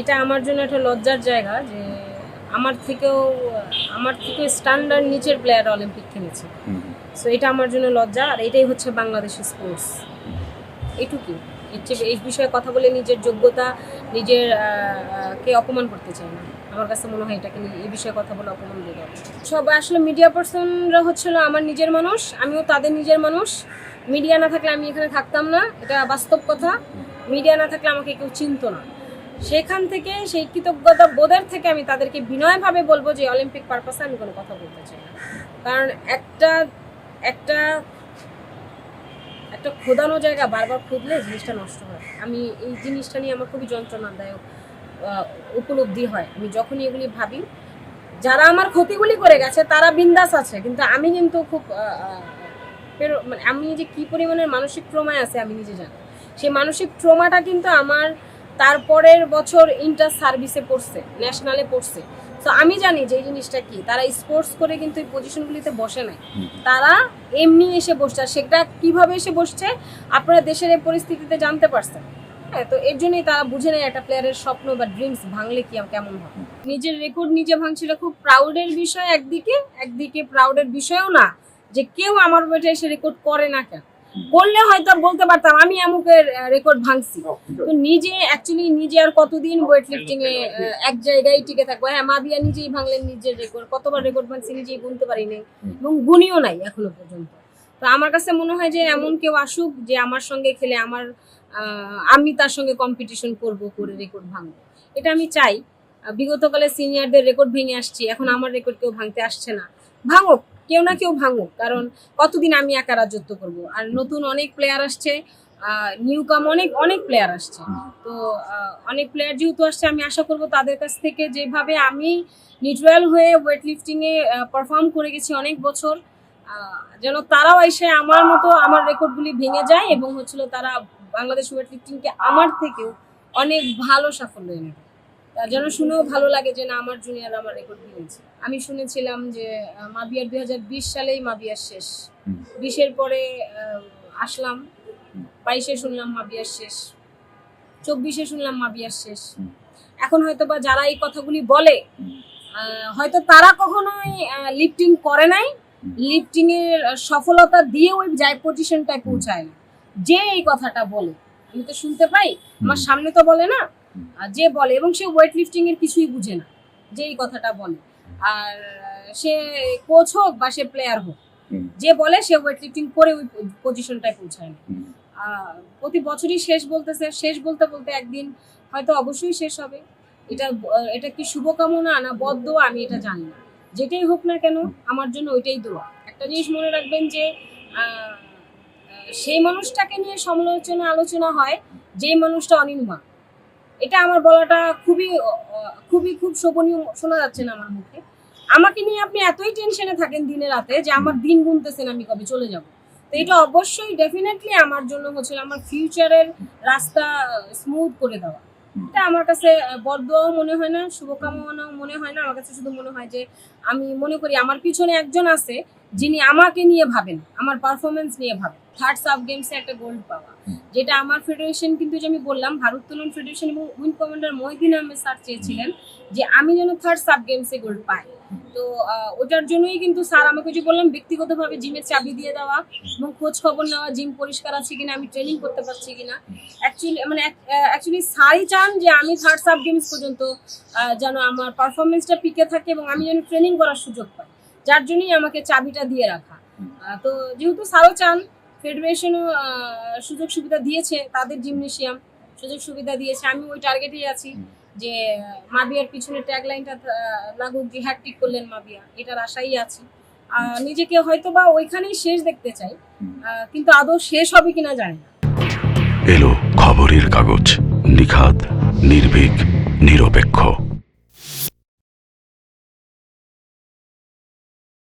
এটা আমার জন্য একটা লজ্জার জায়গা যে আমার থেকেও আমার থেকেও স্ট্যান্ডার্ড নিচের প্লেয়ার অলিম্পিক খেলেছে। সো এটা আমার জন্য লজ্জা আর এটাই হচ্ছে বাংলাদেশের স্পোর্টস এটুকুই। এই বিষয়ে কথা বলে নিজের যোগ্যতা নিজের কে অপমান করতে চাই না। আমার কাছে মনে হয় এটাকে নিয়ে এই বিষয়ে কথা বলে অপমান দিয়ে সব আসলে মিডিয়া পার্সনরা হচ্ছিল আমার নিজের মানুষ আমিও তাদের নিজের মানুষ। মিডিয়া না থাকলে আমি এখানে থাকতাম না এটা বাস্তব কথা। মিডিয়া না থাকলে আমাকে কেউ চিনতো না। সেখান থেকে সেই কৃতজ্ঞতা বোধের থেকে আমি তাদেরকে বিনয়ভাবে বলব যে অলিম্পিক পারপাসে আমি কোনো কথা বলতে চাই না। কারণ একটা একটা একটা খোদানো জায়গা বারবার খুঁজলে জিনিসটা নষ্ট হয়। আমি এই জিনিসটা নিয়ে আমার খুবই যন্ত্রণাদায়ক উপলব্ধি হয়। আমি যখনই এগুলি ভাবি, যারা আমার ক্ষতিগুলি করে গেছে তারা বিন্দাস আছে। কিন্তু আমি কিন্তু খুব মানে আমি যে কি পরিমাণের মানসিক ট্রমায় আছে আমি নিজে জানি। সেই মানসিক ট্রমাটা কিন্তু আমার তারপরের বছর ইন্টার সার্ভিসে পড়ছে ন্যাশনালে পড়ছে। তো আমি জানি যে এই জিনিসটা কি তারা স্পোর্টস করে কিন্তু এই পজিশনগুলিতে বসে নাই। তারা এমনি এসে বসছে আর সেটা কীভাবে এসে বসছে আপনারা দেশের এই পরিস্থিতিতে জানতে পারছেন। হ্যাঁ তো এর জন্যই তারা বুঝে নেয় একটা প্লেয়ারের স্বপ্ন বা ড্রিমস ভাঙলে কি কেমন হবে নিজের রেকর্ড নিজে ভাঙছিল খুব প্রাউডের বিষয় একদিকে একদিকে প্রাউডের বিষয়ও না যে কেউ আমার বইটা এসে রেকর্ড করে না কেন। করলে হয়তো বলতে পারতাম আমি আমুকের রেকর্ড ভাঙছি। তো নিজে অ্যাকচুয়ালি নিজে আর কতদিন ওয়েট লিফটিং এ এক জায়গায় টিকে থাকব? হ্যাঁ মা মাদিয়া নিজেই ভাঙলেন নিজের রেকর্ড কতবার রেকর্ড ভাঙছি নিজেই গুনতে পারি নাই এবং গুনিও নাই এখনও পর্যন্ত। তো আমার কাছে মনে হয় যে এমন কেউ আসুক যে আমার সঙ্গে খেলে আমার আহ, আমি তার সঙ্গে কম্পিটিশন করব করে রেকর্ড ভাঙবো। এটা আমি চাই। বিগতকালে সিনিয়রদের রেকর্ড ভেঙে আসছি এখন আমার রেকর্ড কেউ ভাঙতে আসছে না। ভাঙুক কেউ না কেউ ভাঙুক কারণ কতদিন আমি একা রাজত্ব করব? আর নতুন অনেক প্লেয়ার আসছে নিউ কাম অনেক অনেক প্লেয়ার আসছে। তো অনেক প্লেয়ার যেহেতু আসছে আমি আশা করব তাদের কাছ থেকে যেভাবে আমি নিউট্রাল হয়ে ওয়েট লিফটিংয়ে পারফর্ম করে গেছি অনেক বছর যেন তারাও এসে আমার মতো আমার রেকর্ডগুলি ভেঙে যায় এবং হচ্ছিল তারা বাংলাদেশ ওয়েট লিফটিংকে আমার থেকেও অনেক ভালো সাফল্য এনে যেন শুনেও ভালো লাগে যে না আমার জুনিয়র আমার রেকর্ড ভেঙেছে। আমি শুনেছিলাম যে মাবিয়ার দুই হাজার বিশ সালেই মাবিয়ার শেষ। বিশের পরে আসলাম। বাইশে শুনলাম মাবিয়ার শেষ। চব্বিশে শুনলাম মাবিয়ার শেষ। এখন হয়তো বা যারা এই কথাগুলি বলে হয়তো তারা কখনোই লিফটিং করে নাই। লিফটিং এর সফলতা দিয়ে ওই যায় পজিশনটায় পৌঁছায় না। যে এই কথাটা বলে আমি তো শুনতে পাই। আমার সামনে তো বলে না। যে বলে এবং সে ওয়েট লিফটিং এর কিছুই বুঝে না যে এই কথাটা বলে। আর সে কোচ হোক বা সে প্লেয়ার হোক যে বলে সে ওয়েট লিফটিং করে ওই পজিশনটায় পৌঁছায় না প্রতি বছরই শেষ বলতেছে শেষ বলতে বলতে একদিন হয়তো অবশ্যই শেষ হবে। এটা এটা কি শুভকামনা না বদ্ধ আমি এটা জানি না। যেটাই হোক না কেন আমার জন্য ওইটাই দোয়া। একটা জিনিস মনে রাখবেন যে সেই মানুষটাকে নিয়ে সমালোচনা আলোচনা হয় যেই মানুষটা অনির্মা এটা আমার বলাটা খুবই খুবই খুব শোভনীয় শোনা যাচ্ছে না আমার মুখে। আমাকে নিয়ে আপনি এতই টেনশনে থাকেন দিনে রাতে যে আমার দিন গুনতেছেন আমি কবে চলে যাব। তো এটা অবশ্যই ডেফিনেটলি আমার জন্য হচ্ছিল আমার ফিউচারের রাস্তা স্মুথ করে দেওয়া। এটা আমার কাছে বরদোয়াও মনে হয় না, শুভকামনাও মনে হয় না। আমার কাছে শুধু মনে হয় যে আমি মনে করি আমার পিছনে একজন আছে যিনি আমাকে নিয়ে ভাবেন আমার পারফরমেন্স নিয়ে ভাবেন থার্ড সাব গেমসে একটা গোল্ড পাওয়া। যেটা আমার ফেডারেশন কিন্তু যে আমি বললাম ভারোত্তোলন ফেডারেশন এবং wing commander Mohiuddin Ahmed sir চেয়েছিলেন যে আমি যেন থার্ড সাব গেমসে গোল্ড পাই। তো ওটার জন্যই কিন্তু স্যার আমাকে যে বললাম ব্যক্তিগতভাবে জিমের চাবি দিয়ে দেওয়া এবং খোঁজ খবর নেওয়া জিম পরিষ্কার আছে কিনা আমি ট্রেনিং করতে পারছি কিনা। অ্যাকচুয়ালি মানে অ্যাকচুয়ালি স্যারই চান যে আমি থার্ড সাব গেমস পর্যন্ত যেন আমার পারফরমেন্সটা পিকে থাকে এবং আমি যেন ট্রেনিং করার সুযোগ পাই। যার জন্যই আমাকে চাবিটা দিয়ে রাখা। তো যেহেতু স্যারও চান ফেডারেশনও সুযোগ সুবিধা দিয়েছে তাদের জিমনেশিয়াম সুযোগ সুবিধা দিয়েছে আমি ওই টার্গেটেই আছি যে মাবিয়ার পিছনে ট্যাগ লাইনটা লাগুক যে হ্যাট্রিক করলেন মাবিয়া এটার আশাই আছি। নিজেকে হয়তো বা ওইখানেই শেষ দেখতে চাই কিন্তু আদৌ শেষ হবে কিনা জানি না। এলো খবরের কাগজ নিখাদ নির্ভীক নিরপেক্ষ।